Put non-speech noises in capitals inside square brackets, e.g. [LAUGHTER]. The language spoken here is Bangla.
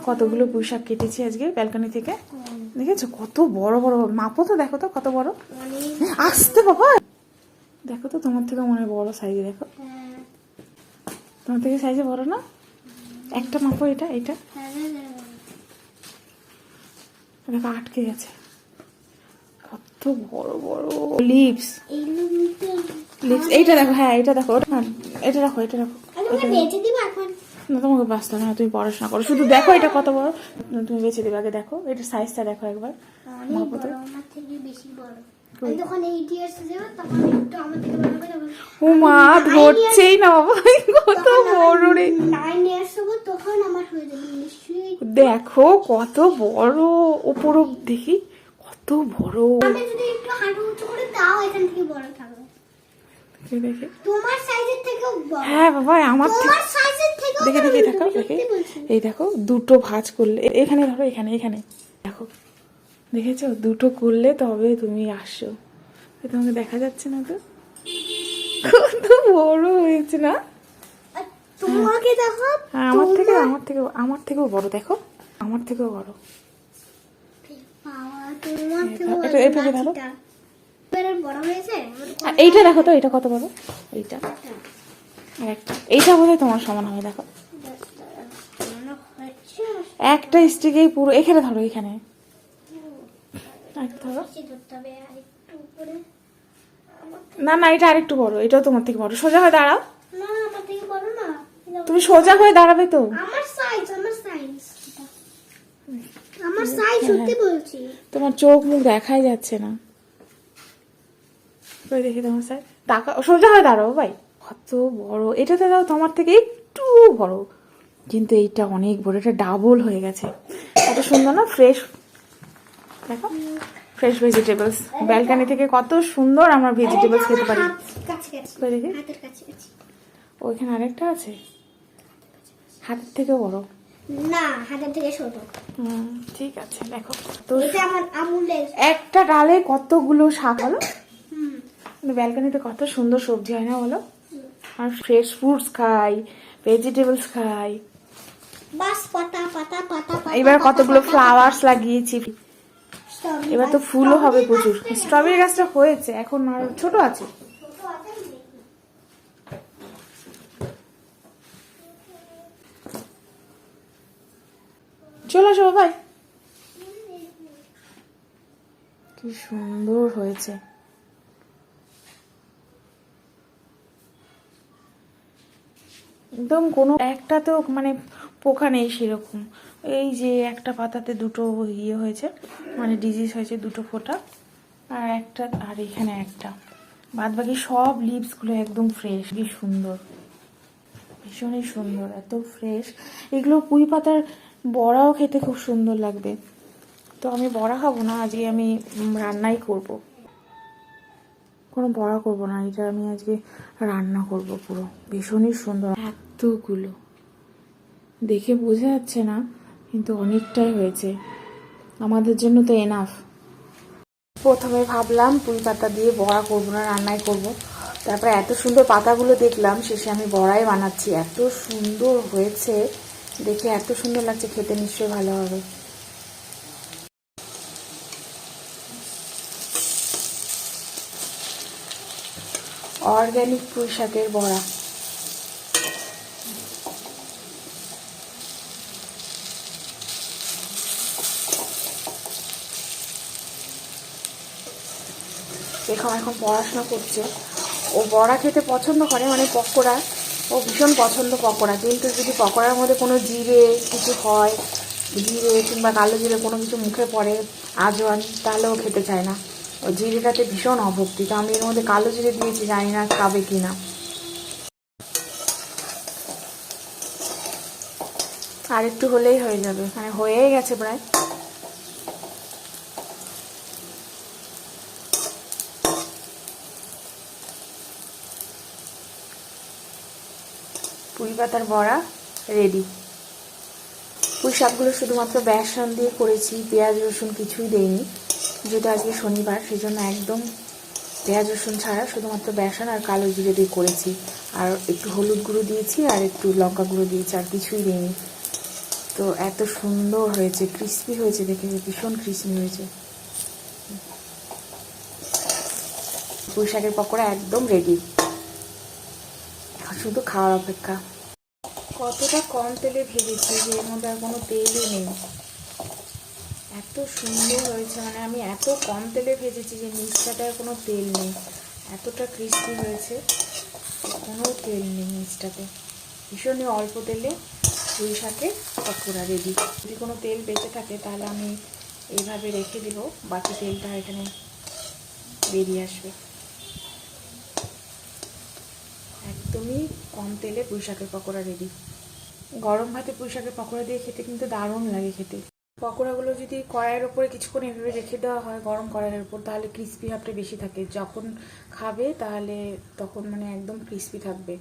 কতগুলো পুঁই শাক কেটেছি আজকে ব্যালকনি থেকে। দেখেছ? কত বড় বড় মাপো তো দেখো তো কত বড়। আসতে বাবা। দেখো তো তোমার থেকে মনে বড় সাইজ দেখো। তোমার থেকে সাইজে বড় না? একটা মাপো এটা এটা। দেখো আটকে গেছে। কত বড় বড়। লিপস। লিপস এইটা দেখো হ্যাঁ এটা দেখো এটা রাখো এটা রাখো আরে ওটা বেঁচে দিব এখন না তোমাকে বাঁচতে হবে না তুমি পড়াশোনা করো। শুধু দেখো এটা কত বড়। তুমি বেছে দেবে আগে দেখো। এটা সাইজটা দেখো একবার। ও মা ধরছেই না বাবা [LAUGHS] কত বড় রে। দেখো কত বড় ওপর দেখি কত বড়। যদি একটু হাঁটু উঁচু করে তাও এখান থেকে বড় থাকবে। দেখে দেখে। তোমার সাইজের থেকেও হ্যাঁ বাবা আমার থেকে তোমার সাইজের থেকেও দেখে দেখে দেখো দেখে। এই দেখো দুটো ভাঁজ করলে এখানে ধরো এখানে এখানে। দেখো দেখেছ? দুটো করলে তবে তুমি আসছো। তোমাকে দেখা যাচ্ছে না তো? কত বড় হয়েছে না? তোমাকে দেখো হ্যাঁ আমার থেকে আমার থেকেও আমার থেকেও বড় দেখো। আমার থেকেও বড়। এভাবে ধরো। এইটা দেখো তো এটা কত বড়? এইটা। আর একটা। এইটা বোধহয় তোমার সমান হবে দেখো। একটা স্টিকেই পুরো এখানে ধরো এখানে। না না এটা আরেকটু বড়। এটাও তোমার থেকে বড়। সোজা হয়ে দাঁড়াও। এটা তুমি সোজা হয়ে দাঁড়াবে তো। আমার সাইজ আমার সাইজ আমার সাইজ সত্যি বলছি। তোমার চোখ মুখ দেখাই যাচ্ছে না। দেখি তোমার টাকা সোজা হয়ে দাঁড়াও ভাই। কত বড়। এটাতে দাও তোমার থেকে একটু বড়। কিন্তু এইটা অনেক বড় এটা ডাবল হয়ে গেছে। এত সুন্দর না? ফ্রেশ দেখো ফ্রেশ ভেজিটেবলস ব্যালকানি থেকে কত সুন্দর আমরা ভেজিটেবলস খেতে পারি। ওইখানে আরেকটা আছে? হাতের থেকে বড়? না হাতের থেকে ছোট। হুম, ঠিক আছে দেখো। তো এটা আমার আমুলের। একটা ডালে কতগুলো শাক হলো হুম। ব্যালকানিতে কত সুন্দর সবজি হয় না বলো? আর ফ্রেশ ফ্রুটস খাই ভেজিটেবলস খাই। বাস পাতা পাতা পাতা পাতা এবার কতগুলো ফ্লাওয়ার্স লাগিয়েছি। এবার তো ফুলও হবে প্রচুর। স্ট্রবেরি গাছটা হয়েছে এখন আর ছোট আছে। ছোট আছে চলে আসো ভাই কি সুন্দর হয়েছে। একদম কোনো একটাতেও মানে পোকা নেই সেরকম। এই যে একটা পাতাতে দুটো ইয়ে হয়েছে মানে ডিজিজ হয়েছে দুটো ফোঁটা, আর একটা, আর এখানে একটা। বাদ বাকি সব লিভসগুলো একদম ফ্রেশ কি সুন্দর। ভীষণই সুন্দর, এত ফ্রেশ এগুলো পুঁই পাতার বড়াও খেতে খুব সুন্দর লাগবে। তো আমি বড়া খাব না, আজকে আমি রান্নাই করব। কোনো বড়া করব না, এটা আমি আজকে রান্না করব পুরো। ভীষণই সুন্দর, এতগুলো। দেখে বোঝা যাচ্ছে না, কিন্তু অনেকটাই হয়েছে। আমাদের জন্য তো এনাফ প্রথমে ভাবলাম পুঁই পাতা দিয়ে বড়া করব না, রান্নাই করব। তারপরে এত সুন্দর পাতাগুলো দেখলাম, শেষে আমি বড়াই বানাচ্ছি। এত সুন্দর হয়েছে, দেখে এত সুন্দর লাগছে, খেতে নিশ্চয়ই ভালো হবে। অর্গ্যানিক পুঁই শাকের বড়া। এখন এখন পড়াশোনা করছে। ও বড়া খেতে পছন্দ করে মানে পকোড়া। ও ভীষণ পছন্দ পকোড়া, কিন্তু যদি পকোড়ার মধ্যে কোনো জিরে কিছু হয়, জিরে কিংবা কালো জিরে কোনো কিছু মুখে পড়ে, আজওয়ান, তাহলে ও খেতে চায় না। ও জিরেটাতে ভীষণ অভক্তি, তো আমি এর মধ্যে কালো জিরে দিয়েছি, জানি না খাবে কি না। আর একটু হলেই হয়ে যাবে মানে হয়েই গেছে প্রায়। পুঁই পাতার বড়া রেডি পুঁই শাকগুলো শুধুমাত্র বেসন দিয়ে করেছি, পেঁয়াজ, রসুন কিছুই দেইনি। যেহেতু আজকে শনিবার সেই জন্য একদম পেঁয়াজ, রসুন ছাড়া শুধুমাত্র বেসন আর কালো জিরে দিয়ে করেছি। আর একটু হলুদ গুঁড়ো দিয়েছি আর একটু লঙ্কা গুঁড়ো দিয়েছি আর কিছুই দিইনি। তো এত সুন্দর হয়েছে ক্রিস্পি হয়েছে দেখে, ভীষণ ক্রিস্পি হয়েছে। পুঁই শাকের পকোড়া একদম রেডি শুধু খাওয়ার অপেক্ষা। কতটা কম তেলে ভেজেছি যে এর মধ্যে আর কোনো তেলই নেই। এত সুন্দর হয়েছে মানে আমি এত কম তেলে ভেজেছি যে নিচটাটায় কোনো তেল নেই। এতটা ক্রিস্পি হয়েছে কোনো তেল নেই নিচটাতে ভীষণই অল্প তেলে পুঁই শাকের পকোড়া রেডি। যদি কোনো তেল বেঁচে থাকে তাহলে আমি এইভাবে রেখে দিব, বাকি তেলটা এখানে বেরিয়ে আসবে। একদমই কম তেলে পুঁই শাকের পকোড়া রেডি গরম ভাতে পুঁই শাকের পকোড়া দিয়ে খেতে কিন্তু দারুণ লাগে খেতে। পকোড়াগুলো যদি কড়াইয়ের ওপরে কিছুক্ষণ এভাবে রেখে দেওয়া হয় গরম কড়াইয়ের ওপর তাহলে ক্রিস্পি ভাবটা বেশি থাকে। যখন খাবে, তাহলে তখন মানে একদম ক্রিস্পি থাকবে।